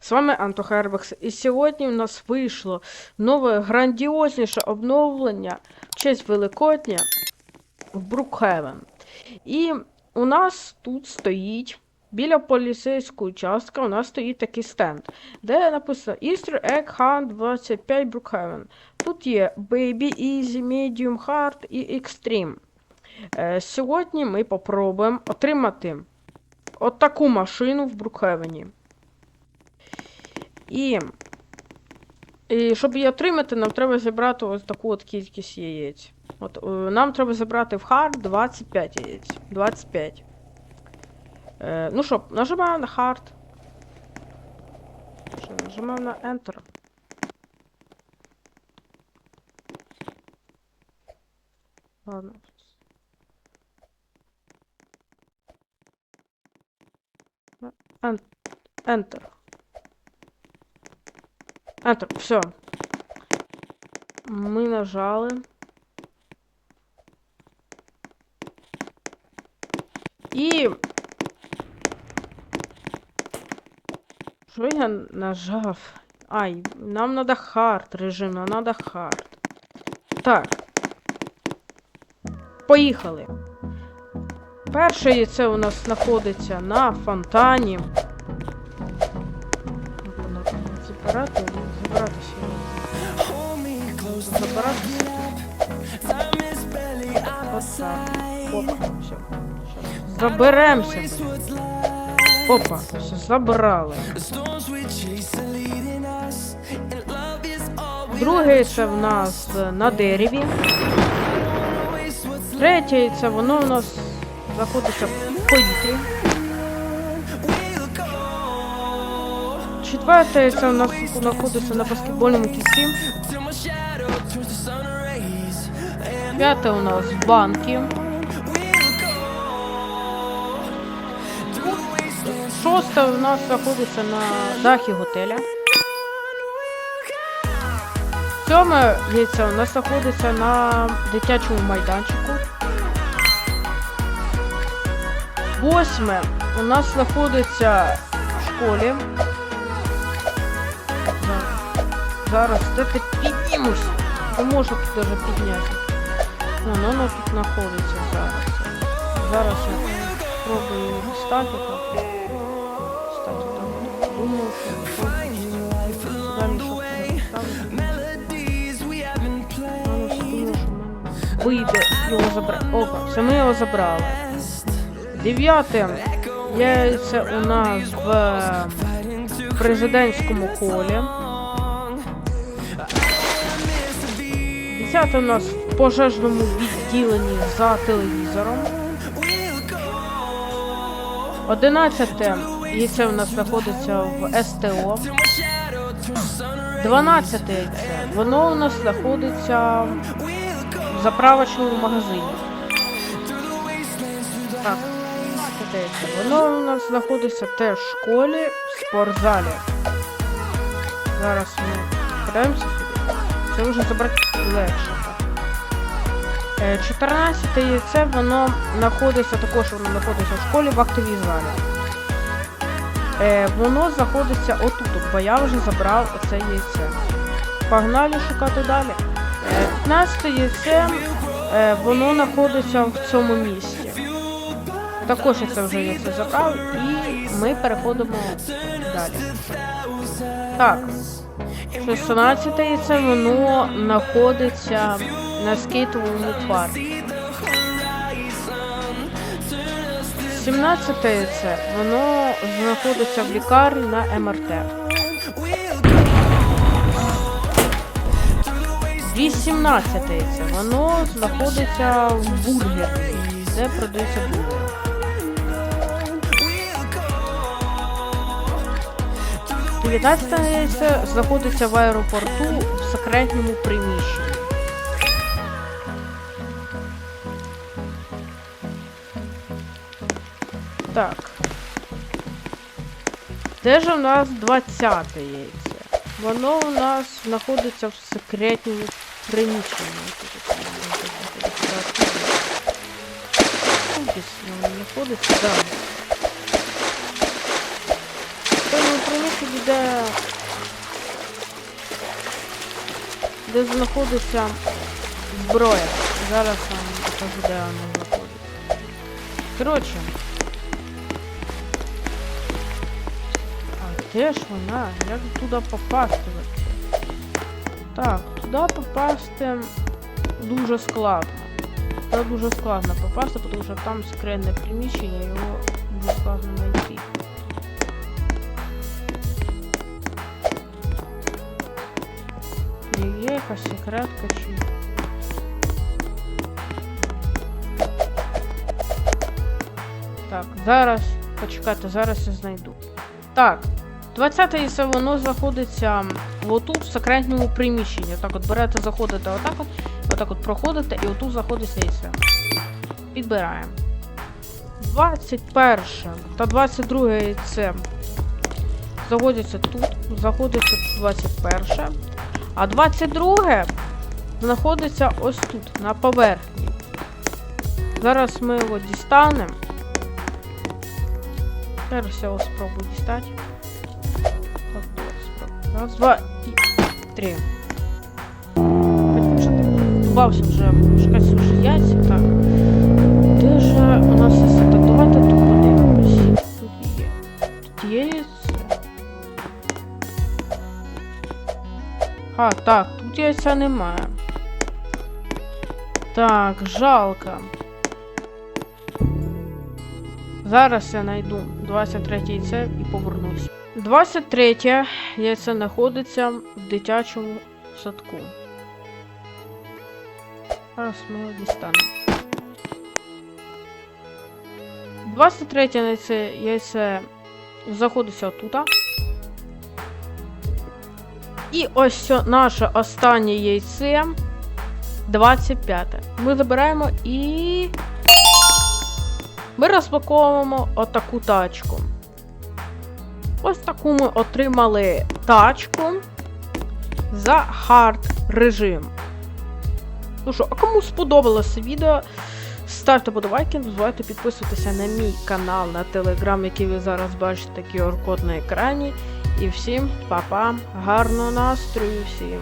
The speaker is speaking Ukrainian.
З вами Анто Хербекс, і сьогодні в нас вийшло нове грандіозніше обновлення в честь Великодня в Брукхевен. І у нас тут стоїть біля поліцейської частки у нас стоїть такий стенд, де написано Easter Egg Hunt 25 Brookhaven. Тут є Baby, Easy, Medium, Hard і Extreme. Е, сьогодні ми попробуємо отримати отаку машину в Брукхевені. І, і щоб її отримати, нам треба зібрати ось таку от кількість яєць. От, е, нам треба зібрати в хард 25 яєць. 25. Е, ну що, нажимаємо на хард. Нажимаємо на Enter. Ладно. Enter. Enter, все. Ми нажали. І. Що я нажав? Ай, нам надо хард режим, нам надо хард. Так. Поїхали. Перше яйце у нас знаходиться на фонтані. Забирати, забиратися. Забиратися. Опа. Заберемося. Опа, все, забрали. Друге це в нас на дереві. Третє це воно у нас знаходиться в повітрі. Четверте це у нас знаходиться на баскетбольному кільці. П'яте у нас банки. Шосте у нас знаходиться на дахі готеля. Сьоме яйце у нас знаходиться на дитячому майданчику. Восьме у нас знаходиться в школі. Зараз ти піднімусь. Не можу тут даже підняти. Ну, ну, воно тут знаходиться зараз. Зараз я спробую встати так. Встати так. Думаю, що Вийде його забрати. Опа, це ми його забрали. Дев'яте яйце у нас в президентському колі. Десяте у нас в пожежному відділенні за телевізором. Одинадцяте яйце у нас знаходиться в СТО. Дванадцяте яйце. Воно у нас знаходиться в заправочному магазині. Це яйце. Воно у нас знаходиться теж в школі, в спортзалі. Зараз ми подаємося сюди. Це вже забрати легше. Е, 14 яйце, воно знаходиться також, воно знаходиться в школі в актовій залі. Е, воно знаходиться отут, бо я вже забрав оце яйце. Погнали шукати далі. Е, 15 яйце, е, воно знаходиться в цьому місці. Також я це вже яйце забрав, і ми переходимо далі. Так. 16 яйце, воно знаходиться на скейтовому парку. 17 яйце, воно знаходиться в лікарні на МРТ. 18 яйце, воно знаходиться в бургері, де продаються бургери. 19 яйце знаходиться в аеропорту в секретному приміщенні. Так. Де ж у нас 20 яйце? Воно у нас знаходиться в секретному приміщенні. Десь воно знаходиться, так. Де. Де знаходиться зброя. Зараз вам покажу, де вона знаходиться. Коротше. А де ж вона? Як туди попасти? Так, туди попасти дуже складно. Туди дуже складно попасти, тому що там секретне приміщення, його секретка чи. Так, зараз. Почекайте, зараз я знайду. Так, 20 яйце воно знаходиться отут в секретному приміщенні. Так от берете, заходите отак от, отак от проходите і отут знаходиться яйце. Підбираємо. 21 та 22 яйце знаходяться тут, знаходиться 21, а 22 знаходиться ось тут, на поверхні. Зараз ми його дістанемо. Зараз я його спробую дістати. Раз, два і три. Добався вже шукати вже яйця. Так. Так, тут яйця немає. Так, жалко. Зараз я знайду 23 яйце і повернусь. 23 яйце знаходиться в дитячому садку. Зараз ми його дістанемо. 23 яйце, яйце знаходиться отут. І ось наше останнє яйце 25. Ми забираємо і. Ми розпаковуємо отаку тачку. Ось таку ми отримали тачку за хард режим. Ну що, а кому сподобалося відео, ставте подобайки, не забувайте підписуватися на мій канал на телеграм, який ви зараз бачите QR-код на екрані. І всім па-па, гарного настрою всім!